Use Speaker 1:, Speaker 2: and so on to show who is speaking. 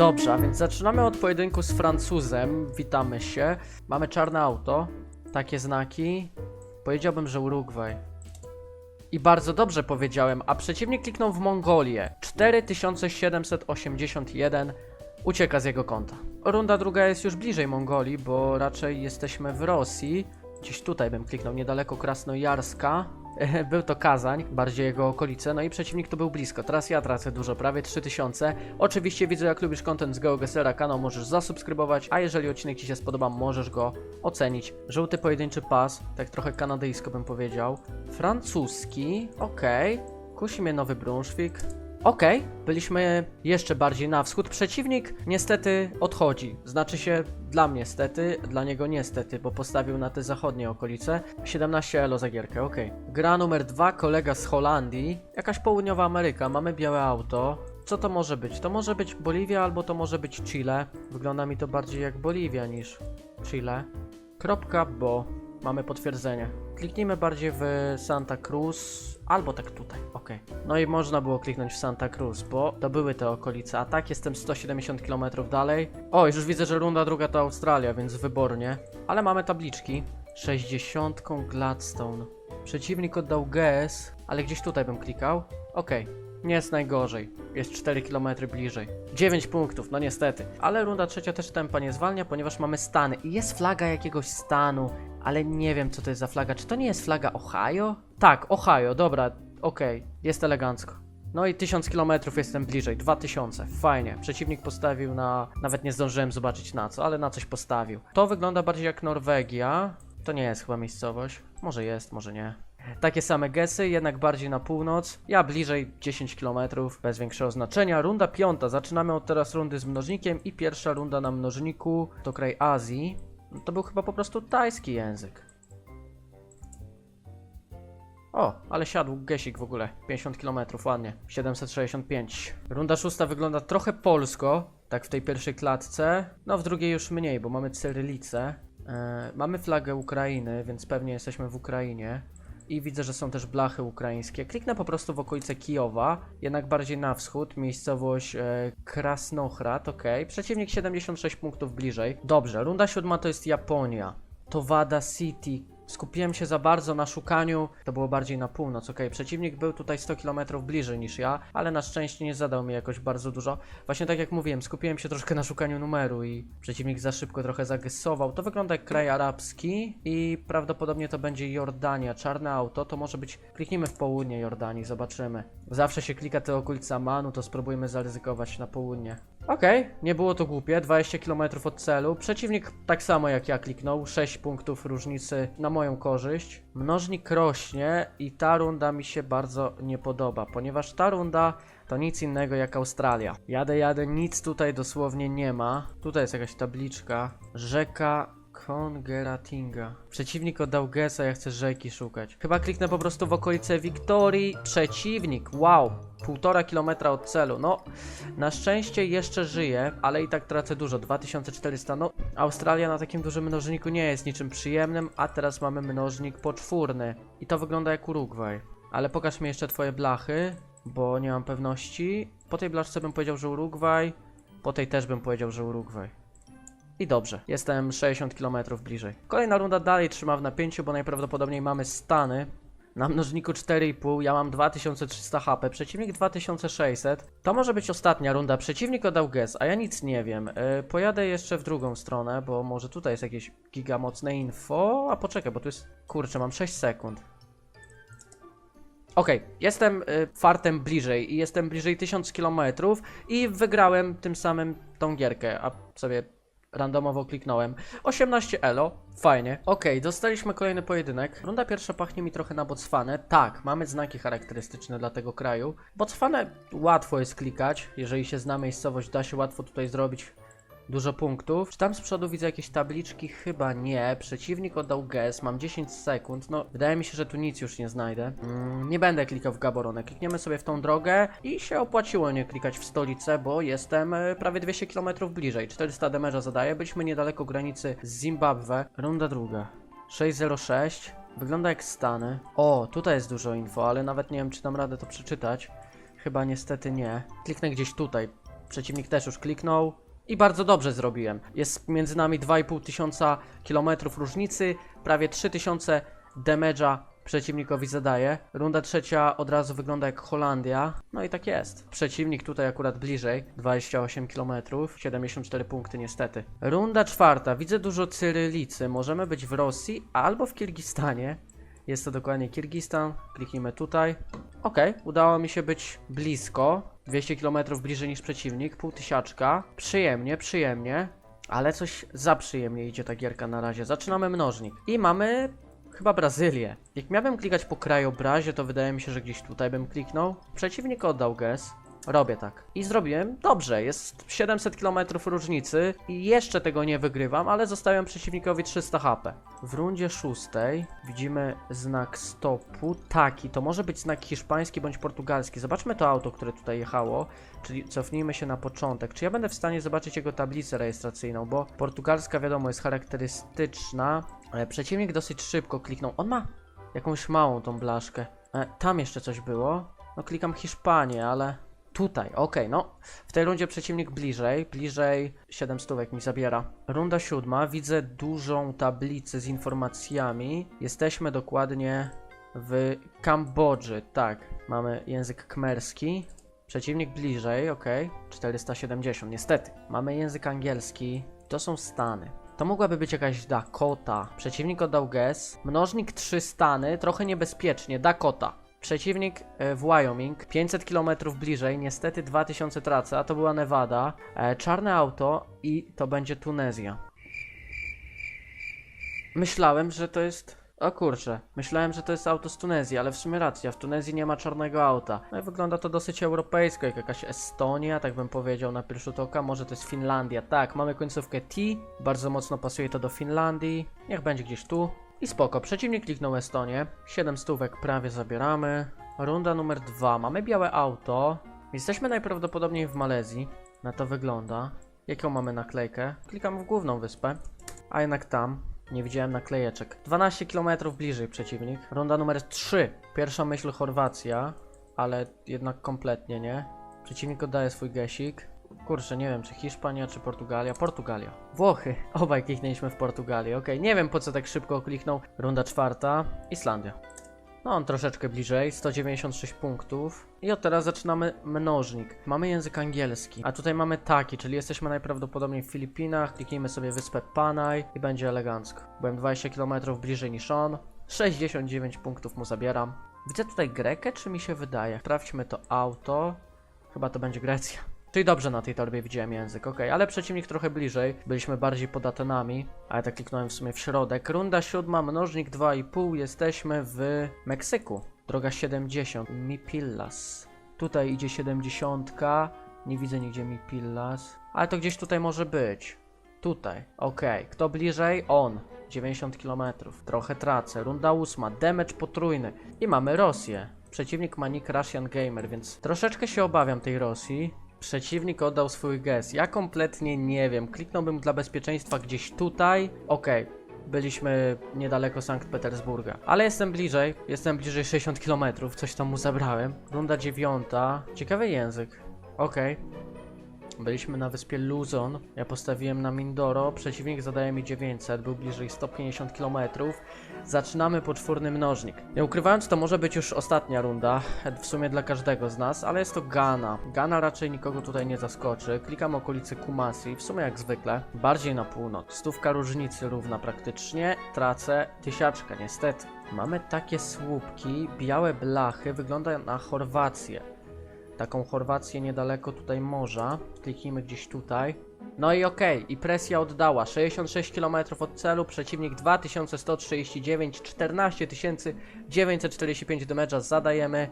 Speaker 1: Dobrze, a więc zaczynamy od pojedynku z Francuzem. Witamy się. Mamy czarne auto, takie znaki. Powiedziałbym, że Urugwaj. I bardzo dobrze powiedziałem, a przeciwnik kliknął w Mongolię. 4781 ucieka z jego konta. Runda druga jest już bliżej Mongolii, bo raczej jesteśmy w Rosji. Gdzieś tutaj bym kliknął, niedaleko Krasnojarska. Był to Kazań, bardziej jego okolice, no i przeciwnik to był blisko. Teraz ja tracę dużo, prawie 3000. Oczywiście widzę, jak lubisz content z GeoGesera, kanał możesz zasubskrybować, a jeżeli odcinek Ci się spodoba, możesz go ocenić. Żółty pojedynczy pas, tak trochę kanadyjsko bym powiedział. Francuski, okej. Kusi mnie Nowy Brunswick. Okej, byliśmy jeszcze bardziej na wschód. Przeciwnik niestety odchodzi. Znaczy się dla mnie stety, dla niego niestety, bo postawił na te zachodnie okolice. 17 elo za gierkę, okej. Gra numer dwa, kolega z Holandii. Jakaś południowa Ameryka, mamy białe auto. Co to może być? To może być Boliwia albo to może być Chile. Wygląda mi to bardziej jak Boliwia niż Chile. Kropka, bo mamy potwierdzenie. Kliknijmy bardziej w Santa Cruz, albo tak tutaj, ok. No i można było kliknąć w Santa Cruz, bo to były te okolice, a tak jestem 170 km dalej. O, już widzę, że runda druga to Australia, więc wybornie. Ale mamy tabliczki. 60 Gladstone. Przeciwnik oddał GS, ale gdzieś tutaj bym klikał. Okej, nie jest najgorzej. Jest 4 km bliżej. 9 punktów, no niestety. Ale runda trzecia też tempa nie zwalnia, ponieważ mamy stany. I jest flaga jakiegoś stanu, ale nie wiem co to jest za flaga. Czy to nie jest flaga Ohio? Tak, Ohio, dobra, okej, jest elegancko. No i 1000 km jestem bliżej, 2000, fajnie. Przeciwnik postawił na. Nawet nie zdążyłem zobaczyć na co, ale na coś postawił. To wygląda bardziej jak Norwegia. To nie jest chyba miejscowość. Może jest, może nie. Takie same gesy, jednak bardziej na północ. Ja bliżej 10 km, bez większego znaczenia. Runda piąta. Zaczynamy od teraz rundy z mnożnikiem i pierwsza runda na mnożniku to kraj Azji. No To był chyba po prostu tajski język. O, ale siadł gesik w ogóle. 50 km, ładnie. 765. Runda szósta wygląda trochę polsko, tak w tej pierwszej klatce. No, w drugiej już mniej, bo mamy cyrylicę. E, mamy flagę Ukrainy, więc pewnie jesteśmy w Ukrainie. I widzę, że są też blachy ukraińskie. Kliknę po prostu w okolice Kijowa, jednak bardziej na wschód, miejscowość e, Krasnochrad, ok. Przeciwnik 76 punktów bliżej. Dobrze, runda siódma to jest Japonia. Towada City. Skupiłem się za bardzo na szukaniu, to było bardziej na północ, ok. Przeciwnik był tutaj 100 km bliżej niż ja, ale na szczęście nie zadał mi jakoś bardzo dużo. Właśnie tak jak mówiłem, skupiłem się troszkę na szukaniu numeru i przeciwnik za szybko trochę zagesował. To wygląda jak kraj arabski i prawdopodobnie to będzie Jordania. Czarne auto, to może być... Kliknijmy w południe Jordanii, zobaczymy. Zawsze się klika te okolice Amanu, to spróbujmy zaryzykować na południe. Okej, nie było to głupie, 20 km od celu. Przeciwnik tak samo jak ja kliknął, 6 punktów różnicy na moją korzyść. Mnożnik rośnie i ta runda mi się bardzo nie podoba, ponieważ ta runda to nic innego jak Australia. Jadę, jadę, nic tutaj dosłownie nie ma. Tutaj jest jakaś tabliczka. Rzeka Kongeratinga. Przeciwnik oddał gesa, ja chcę rzeki szukać. Chyba kliknę po prostu w okolice Wiktorii. Przeciwnik, wow, półtora kilometra od celu. No, na szczęście jeszcze żyję, ale i tak tracę dużo. 2400. No, Australia na takim dużym mnożniku nie jest niczym przyjemnym, a teraz mamy mnożnik poczwórny. I to wygląda jak Urugwaj. Ale pokaż mi jeszcze twoje blachy, bo nie mam pewności. Po tej blaszce bym powiedział, że Urugwaj. Po tej też bym powiedział, że Urugwaj. I dobrze, jestem 60 km bliżej. Kolejna runda dalej trzyma w napięciu, bo najprawdopodobniej mamy Stany. Na mnożniku 4,5 ja mam 2300 HP, przeciwnik 2600. To może być ostatnia runda. Przeciwnik oddał gest, a ja nic nie wiem. Yy, pojadę jeszcze w drugą stronę, bo może tutaj jest jakieś gigamocne info. A poczekaj, bo tu jest. Kurczę, mam 6 sekund. Okej, jestem y, fartem bliżej i jestem bliżej 1000 km i wygrałem tym samym tą gierkę, a sobie randomowo kliknąłem. 18 elo, fajnie. Okej, dostaliśmy kolejny pojedynek. Runda pierwsza pachnie mi trochę na Botswanę. Tak, mamy znaki charakterystyczne dla tego kraju. Botswanę łatwo jest klikać, jeżeli się zna miejscowość, da się łatwo tutaj zrobić dużo punktów. Czy tam z przodu widzę jakieś tabliczki? Chyba nie. Przeciwnik oddał gest, mam 10 sekund. No, wydaje mi się, że tu nic już nie znajdę. Mm, nie będę klikał w Gaborone. Klikniemy sobie w tą drogę i się opłaciło nie klikać w stolicę, bo jestem e, prawie 200 km bliżej. 400 damage'a zadaję. Byliśmy niedaleko granicy z Zimbabwe. Runda druga. 606. Wygląda jak Stany. O, tutaj jest dużo info, ale nawet nie wiem, czy dam radę to przeczytać. Chyba niestety nie. Kliknę gdzieś tutaj. Przeciwnik też już kliknął. I bardzo dobrze zrobiłem. Jest między nami 2,5 tysiąca kilometrów różnicy, prawie 3000 damage'a przeciwnikowi zadaje. Runda trzecia od razu wygląda jak Holandia. No i tak jest. Przeciwnik tutaj akurat bliżej, 28 km, 74 punkty niestety. Runda czwarta, widzę dużo cyrylicy. Możemy być w Rosji albo w Kirgistanie. Jest to dokładnie Kirgistan. Kliknijmy tutaj. Ok, udało mi się być blisko. 200 km bliżej niż przeciwnik, pół tysiaczka. Przyjemnie, przyjemnie. Ale coś za przyjemnie idzie ta gierka na razie. Zaczynamy mnożnik. I mamy chyba Brazylię. Jak miałbym klikać po krajobrazie, to wydaje mi się, że gdzieś tutaj bym kliknął. Przeciwnik oddał gest. Robię tak. I zrobiłem dobrze. Jest 700 km różnicy i jeszcze tego nie wygrywam, ale zostawiam przeciwnikowi 300 HP. W rundzie szóstej widzimy znak stopu. Taki, to może być znak hiszpański bądź portugalski. Zobaczmy to auto, które tutaj jechało. Czyli cofnijmy się na początek. Czy ja będę w stanie zobaczyć jego tablicę rejestracyjną, bo portugalska wiadomo jest charakterystyczna. E, Przeciwnik dosyć szybko kliknął. On ma jakąś małą tą blaszkę. E, tam jeszcze coś było. No klikam Hiszpanię, ale tutaj, okej, no. W tej rundzie przeciwnik bliżej, bliżej 7 stówek mi zabiera. Runda siódma, widzę dużą tablicę z informacjami. Jesteśmy dokładnie w Kambodży, tak. Mamy język kmerski. Przeciwnik bliżej, ok. 470, niestety. Mamy język angielski. To są Stany. To mogłaby być jakaś Dakota. Przeciwnik oddał guess. Mnożnik 3 Stany, trochę niebezpiecznie. Dakota. Przeciwnik e, w Wyoming, 500 km bliżej, niestety 2000 tracę, a to była Nevada. E, czarne auto i to będzie Tunezja. Myślałem, że to jest. O kurczę, myślałem, że to jest auto z Tunezji, ale w sumie racja, w Tunezji nie ma czarnego auta. No i wygląda to dosyć europejsko, jak jakaś Estonia, tak bym powiedział na pierwszy rzut oka. Może to jest Finlandia. Tak, mamy końcówkę T, bardzo mocno pasuje to do Finlandii. Niech będzie gdzieś tu. I spoko, przeciwnik kliknął Estonię. 7 stówek prawie zabieramy. Runda numer 2. Mamy białe auto. Jesteśmy najprawdopodobniej w Malezji. Na to wygląda. Jaką mamy naklejkę? Klikam w główną wyspę. A jednak tam. Nie widziałem naklejeczek. 12 km bliżej przeciwnik. Runda numer 3. Pierwsza myśl Chorwacja, ale jednak kompletnie nie. Przeciwnik oddaje swój gesik. Kurczę, nie wiem czy Hiszpania, czy Portugalia. Portugalia. Włochy. Obaj kliknęliśmy w Portugalię. Okej, nie wiem po co tak szybko kliknął. Runda czwarta. Islandia. No, on troszeczkę bliżej, 196 punktów. I od teraz zaczynamy mnożnik. Mamy język angielski, a tutaj mamy taki, czyli jesteśmy najprawdopodobniej w Filipinach. Kliknijmy sobie wyspę Panay i będzie elegancko. Byłem 20 km bliżej niż on. 69 punktów mu zabieram. Widzę tutaj Grekę, czy mi się wydaje? Sprawdźmy to auto. Chyba to będzie Grecja. Czyli dobrze na tej torbie widziałem język, ok, ale przeciwnik trochę bliżej, byliśmy bardziej pod Atenami, a ja tak kliknąłem w sumie w środek. Runda siódma, mnożnik 2,5, jesteśmy w Meksyku. Droga 70, Mipillas. Tutaj idzie 70, nie widzę nigdzie Mipillas, ale to gdzieś tutaj może być. Tutaj, ok, kto bliżej? On. 90 km, trochę tracę. Runda ósma, damage potrójny. I mamy Rosję. Przeciwnik ma nick Russian Gamer, więc troszeczkę się obawiam tej Rosji. Przeciwnik oddał swój gest. Ja kompletnie nie wiem. Kliknąłbym dla bezpieczeństwa gdzieś tutaj. Okej. Byliśmy niedaleko Sankt Petersburga. Ale jestem bliżej. Jestem bliżej 60 km. Coś tam mu zabrałem. Runda dziewiąta. Ciekawy język. Okej. Byliśmy na wyspie Luzon. Ja postawiłem na Mindoro. Przeciwnik zadaje mi 900. Był bliżej 150 km. Zaczynamy poczwórny mnożnik. Nie ukrywając, to może być już ostatnia runda. W sumie dla każdego z nas, ale jest to Ghana. Ghana raczej nikogo tutaj nie zaskoczy. Klikam okolice Kumasi. W sumie jak zwykle. Bardziej na północ. Stówka różnicy równa praktycznie. Tracę tysiaczka niestety. Mamy takie słupki, białe blachy. Wygląda na Chorwację taką Chorwację niedaleko tutaj morza. Kliknijmy gdzieś tutaj. No i okej, i presja oddała. 66 km od celu, przeciwnik 2139, 14 945 damage'a zadajemy.